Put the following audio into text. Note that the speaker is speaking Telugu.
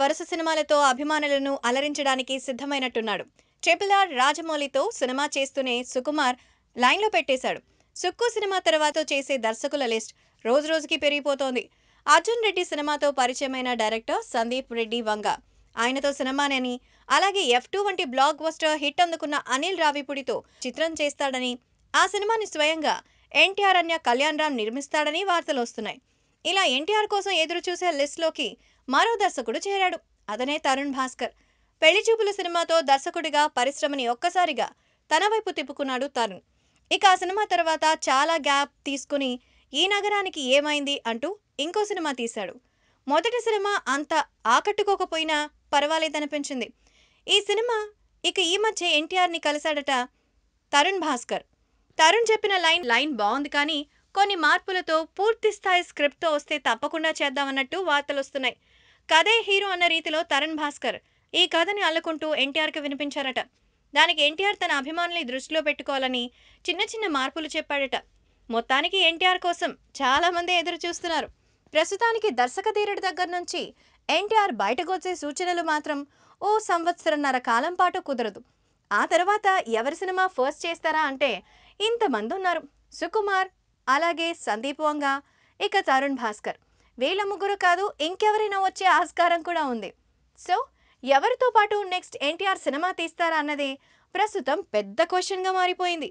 వరుస సినిమాలతో అభిమానులను అలరించడానికి సిద్ధమైనట్టున్నాడు. ట్రిపుల్ ఆర్ రాజమౌళితో సినిమా చేస్తూనే సుకుమార్ లైన్లో పెట్టేశాడు. సుక్కు సినిమా తర్వాత చేసే దర్శకుల లిస్ట్ రోజు రోజుకి పెరిగిపోతోంది. అర్జున్ రెడ్డి సినిమాతో పరిచయమైన డైరెక్టర్ సందీప్ రెడ్డి వంగ. ఆయనతో సినిమానని అలాగే ఎఫ్ టూ వంటి బ్లాక్ బస్టర్ హిట్ అందుకున్న అనిల్ రావిపూడితో చిత్రం చేస్తాడని ఆ సినిమాని స్వయంగా ఎన్టీఆర్ అన్య కళ్యాణ్ రామ్ నిర్మిస్తాడని వార్తలు వస్తున్నాయి. ఇలా ఎన్టీఆర్ కోసం ఎదురు చూసే లిస్ట్లోకి మరో దర్శకుడు చేరాడు. అతనే తరుణ్ భాస్కర్. పెళ్ళి చూపుల సినిమాతో దర్శకుడిగా పరిశ్రమని ఒక్కసారిగా తన వైపు తిప్పుకున్నాడు తరుణ్. ఇక ఆ సినిమా తర్వాత చాలా గ్యాప్ తీసుకుని ఈ నగరానికి ఏమైంది అంటూ ఇంకో సినిమా తీశాడు. మొదటి సినిమా అంత ఆకట్టుకోకపోయినా పర్వాలేదనిపించింది. ఈ సినిమా ఇక ఈ మధ్య ఎన్టీఆర్ని కలిశాడట తరుణ్ భాస్కర్. తరుణ్ చెప్పిన లైన్ లైన్ బాగుంది కానీ కొన్ని మార్పులతో పూర్తి స్థాయి స్క్రిప్ట్తో వస్తే తప్పకుండా చేద్దామన్నట్టు వార్తలు వస్తున్నాయి కథే హీరో అన్న రీతిలో తరుణ్ భాస్కర్ ఈ కథని అల్లుకుంటూ ఎన్టీఆర్కి వినిపించారట. దానికి ఎన్టీఆర్ తన అభిమానుల్ని దృష్టిలో పెట్టుకోవాలని చిన్న చిన్న మార్పులు చెప్పాడట. మొత్తానికి ఎన్టీఆర్ కోసం చాలామంది ఎదురు చూస్తున్నారు. ప్రస్తుతానికి దర్శక ధీరుడి దగ్గర నుంచి ఎన్టీఆర్ బయటకు వచ్చే సూచనలు మాత్రం ఓ సంవత్సరన్నర కాలం పాటు కుదరదు. ఆ తర్వాత ఎవరి సినిమా ఫస్ట్ చేస్తారా అంటే ఇంతమంది ఉన్నారు సుకుమార్ అలాగే సందీప్ వంగ ఇక తరుణ్ భాస్కర్. వీళ్ళ ముగ్గురు కాదు ఇంకెవరైనా వచ్చే ఆస్కారం కూడా ఉంది. సో ఎవరితో పాటు నెక్స్ట్ ఎన్టీఆర్ సినిమా తీస్తారా అన్నదే ప్రస్తుతం పెద్ద క్వశ్చన్గా మారిపోయింది.